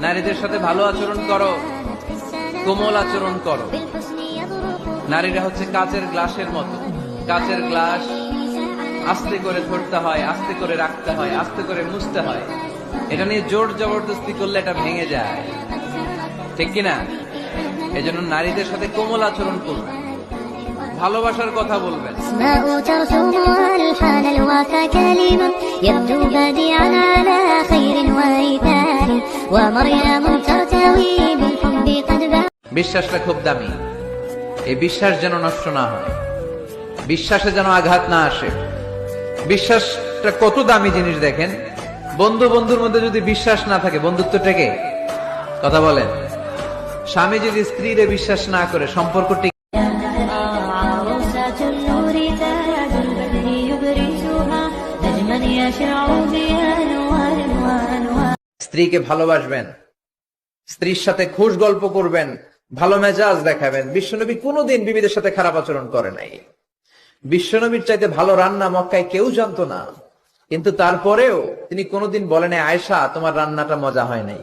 নারীদের সাথে ভালো আচরণ করো কোমল আচরণ করো নারীরা হচ্ছে কাচের গ্লাসের মতো কাচের গ্লাস আস্তে করে ধরতে হয় আস্তে করে রাখতে হয় আস্তে করে মুছতে হয় এটা নিয়ে জোর জবরদস্তি করলে এটা ভেঙে যায় ঠিক কিনা এজন্য নারীদের সাথে কোমল আচরণ করবেন ভালোবাসার কথা বলবেন أسماء ترسمها الحال الواقع كلمة يبدو بديعا على বিশ্বাসটা খুব দামি এই বিশ্বাস যেন নষ্ট না হয় বিশ্বাসে যেন আঘাত না আসে বিশ্বাসটা কত দামি জিনিস দেখেন বন্ধু বন্ধুর মধ্যে যদি বিশ্বাস না থাকে বন্ধুত্ব টেকে কথা বলেন স্বামী যদি স্ত্রীরে বিশ্বাস না করে সম্পর্ক টিকে عروسة النور تاج البدر يبرزها نجما يشع بأنوار وأنوار স্ত্রীকে ভালোবাসবেন, স্ত্রীর সাথে খুশ গল্প করবেন, ভালো মেজাজ দেখাবেন। বিশ্বনবী কোনোদিন বিবিদের সাথে খারাপ আচরণ করে নাই। বিশ্বনবীর চাইতে ভালো রান্না মক্কায় কেউ জানতো না। কিন্তু তারপরেও তিনি কোনোদিন বলেন আয়সা তোমার রান্নাটা মজা হয় নাই।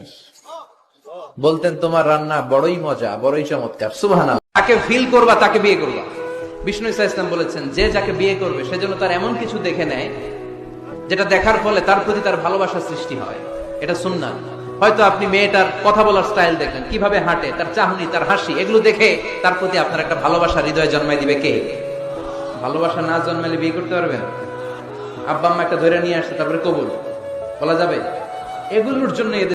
বলতেন, তোমার রান্না বড়ই মজা, বড়ই চমৎকার সুবাহ তাকে ফিল করবা, তাকে বিয়ে করবা। বিষ্ণু ইসা ইসলাম বলেছেন, যে যাকে বিয়ে করবে সেজন্য তার এমন কিছু দেখে নেয়, যেটা দেখার ফলে তার প্রতি তার ভালোবাসা সৃষ্টি হয়। এটা শুননা হয়তো আপনি মেয়েটার কথা বলার স্টাইল দেখলেন, কীভাবে হাঁটে, তার চাহনি, তার হাসি, এগুলো দেখে তার প্রতি আপনার একটা ভালোবাসা হৃদয় জন্মাই দিবে কে? ভালোবাসা না জন্মালে বিয়ে করতে পারবেন আব্বা, আম্মা একটা ধরে নিয়ে আসছে, তারপরে কবুল। বলা যাবে? এগুলোর জন্য